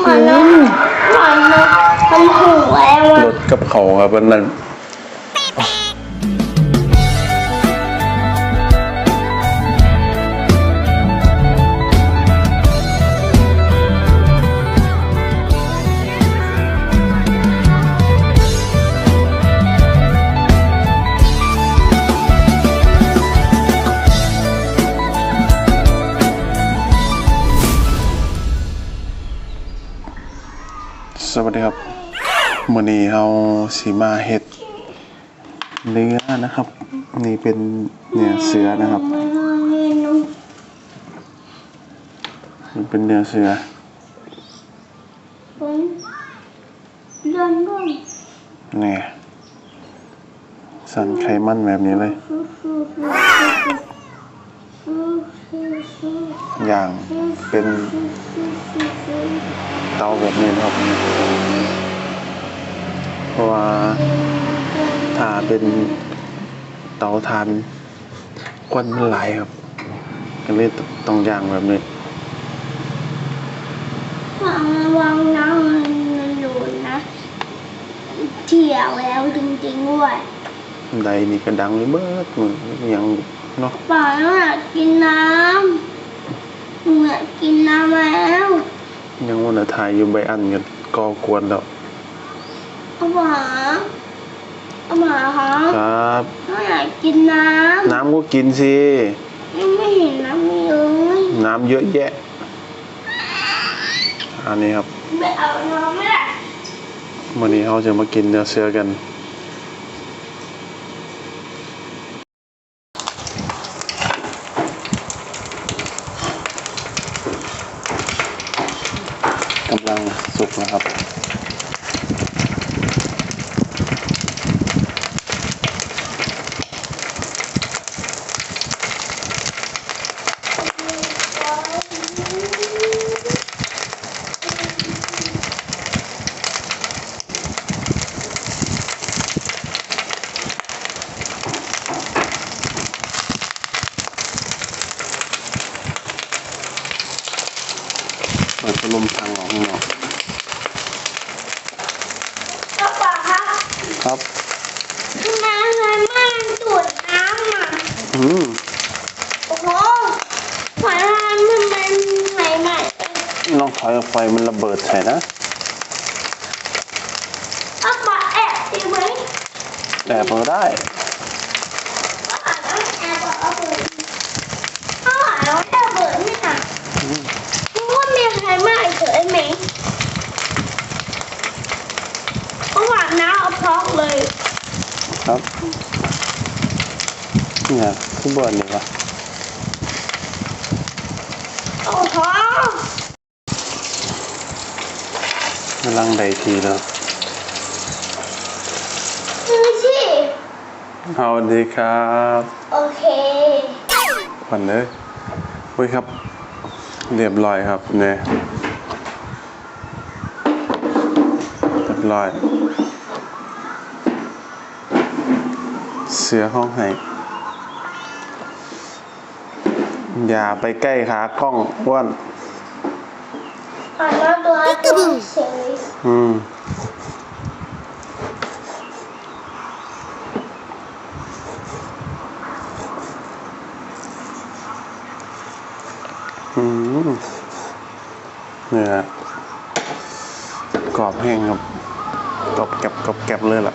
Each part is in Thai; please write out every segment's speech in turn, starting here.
เหมือนมันเหมือนมันมันหูแล้วรอะถกับเขาครับวันนั้น มื้อนี้เฮาสิมาเฮ็ดเนื้อนะครับ นี่เป็นเนื้อเสือนะครับมันนอนเรียนน้องมันเป็นเนื้อเสือนี่สันไขมันแบบนี้เลยอย่างเป็นเตาแบบนี้นะครับ ราะว่าถ้าเป็นเตาทานควันมันหลายครับ ก็เลยต้องย่างแบบนี้ วางระวังนะมันมันหลุดนะเที่ยวแล้วจริงๆด้วยใดนี่ก็ดังเลยเบิดมือยังเนาะป๋าหนูอยากกินน้ำหนูอยากกินน้ำแล้ว ยังวันถ่ายอยู่ใบอันกันก็กวนแล้วเอาป๋าเอาป๋าคะครับ หนูอยากกินน้น้ำก็กินสิำยังไม่เห็นน้ำมีเลยน้ำเยอะแยะ อันนี้ครับไปเอาน้ำไม่ได้วันนี้เราจะมากินเนื้อเสือกัน กำลังสุกนะครับ เปิดพัดลมทางออกข้างนอก เอาป๋าคะ ครับทำไมทำไมมันดูดน้ำอะอืมโอ้โหฝาทานทำไมมันใหม่ใหม่น้องถอยออกไฟมันระเบิดใส่นะเอาป๋าแอบดีไหมแต่พอได้ป๋าต้องแอบเอาเปิดเอาป๋าต้องแอบเปิดนี่นะรู้ว่ามีใครมาเฉยไหมเอาป๋าน้าเอาพอกเลย ครับเนี่ยคือเบิร์นเลยวะโอ้โหกำลังใดทีแล้วดูสิสวัสดีครับ โอเคขวัญเลยเฮ้ยครับ เรียบร้อยครับเนี่ยเรียบร้อย เสือห้องให้ อย่าไปใกล้ขากล้องอ้วนอ่านแล้วตัวตัวเสียงอืมอืมเนี่ยกรอบแห้งครับกรอบแกบกรอบแกบเลยล่ะ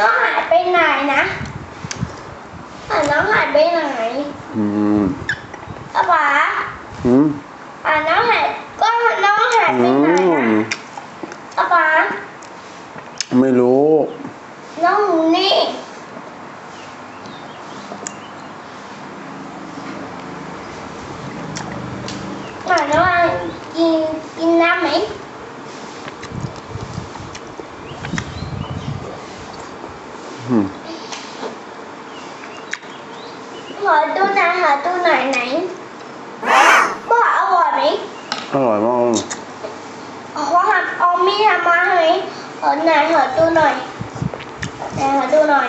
น้องหายไปไหนนะอะน้องหายไปไหนอืมเอาหมาอืมอะน้องหายก็น้องหายไปอืไหนมนะอืมป๊าป๊าไม่รู้ น้องนี่หมาน้องกินกินน้ำไหม อืม ขอดูหน่อยขอดูหน่อยไหนบอกอร่อยไหม อร่อยมากขอหัดเอามีดทำมาให้ขอไหนขอดูหน่อยไหนขอดูหน่อย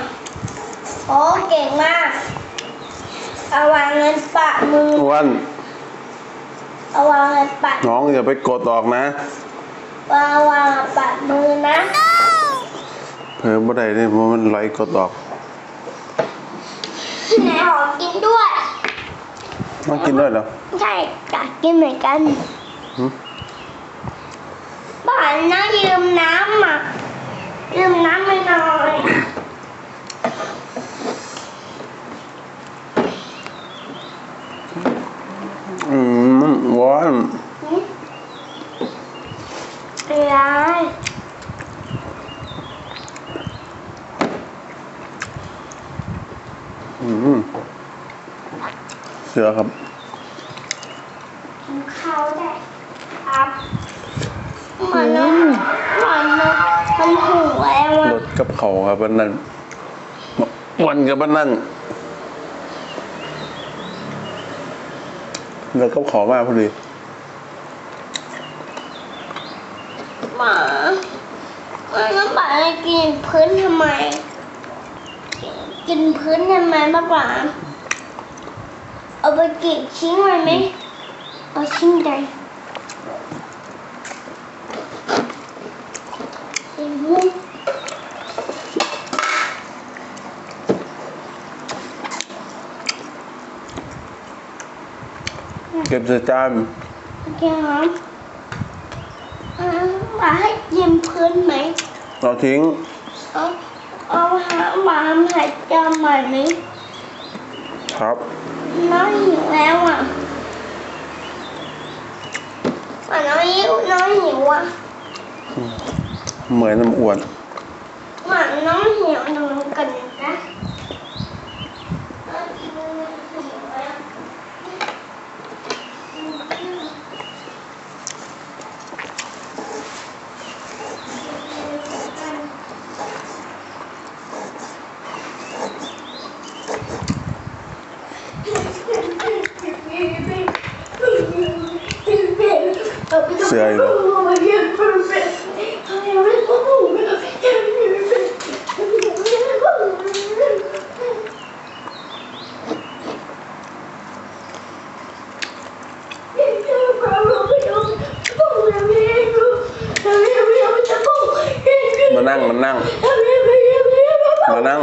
โอ้เก่งมาก เอาวางเงินปะมืออ้วนเอาวางเงินปะน้องอย่าไปกดออกนะวางวางปะมือนะเพิ่มบ่ได้เนี่ยเพราะมันไหลกดออกไหนขอกินด้วยต้องกินด้วยเหรอใช่อยากกินเหมือนกัน หืมบ้านน้ายืมน้ำอะยืมน้ำไปหน่อยอืมหวานหืมอะไรอืมเสือครับกินข้าวได้ ครับเหมือนน้ำเหมือนน้ำมันหูแล้วอะรถกับเขาครับวันนั้นวันกับวันนั้นรถกับเขามาพอดีหมามันน้ำปลากินพื้นทำไม กินพื้นทำไมมากกว่าเอาไปกินชิ้นไว้ไหมเอาชิ้นใดอือหือ เก็บใส่จานโอเคครับอ่าหมาให้กินพื้นไหมเราทิ้ง เอาเอาหาหมาหายใจใหม่ไหมครับ น้องหิวแล้วอะอะน้องหิวน้องหิวอะ เหมือนน้ำอ้วนหมาน้องหิวดูกันนะน้องหิวแล้วเสืออีกแล้ว มานั่งมานั่ง มานั่ง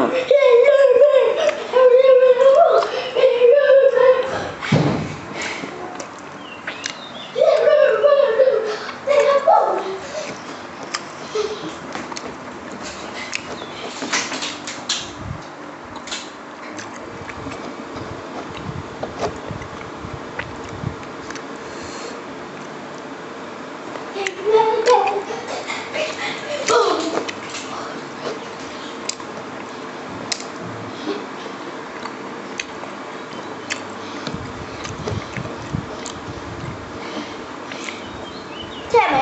ใช่ไหม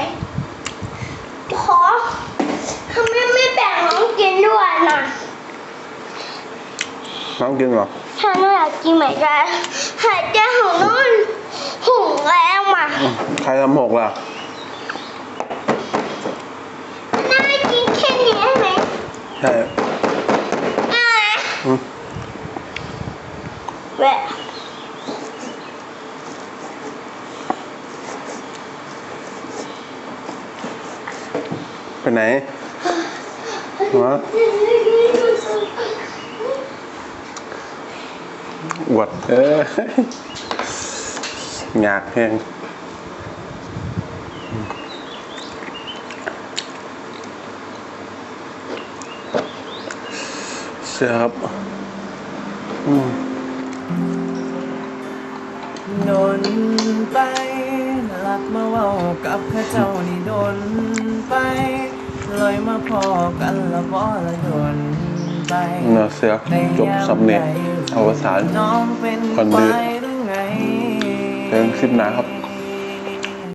พอทำไมไม่แบ่งน้องกินด้วยน่ะ น้องกินเหรอถ้าน้องอยากกินเหมือนกันหายใจของน้องหุ่งแล้วอะใครทำหกล่ะน่ากินแค่นี้ใช่ไหมใช่อ่าอืมแวะไปไหนฮะ วดเออยากแห้งเสียครับนนไปหลับมาเว่ากับข้าเจ้านี่ดนไปลอยมาพอกันละบ่ละดนไปเนาะเสียจบสำเนียง สงสารคนดื้อเดินขึ้นมาครับ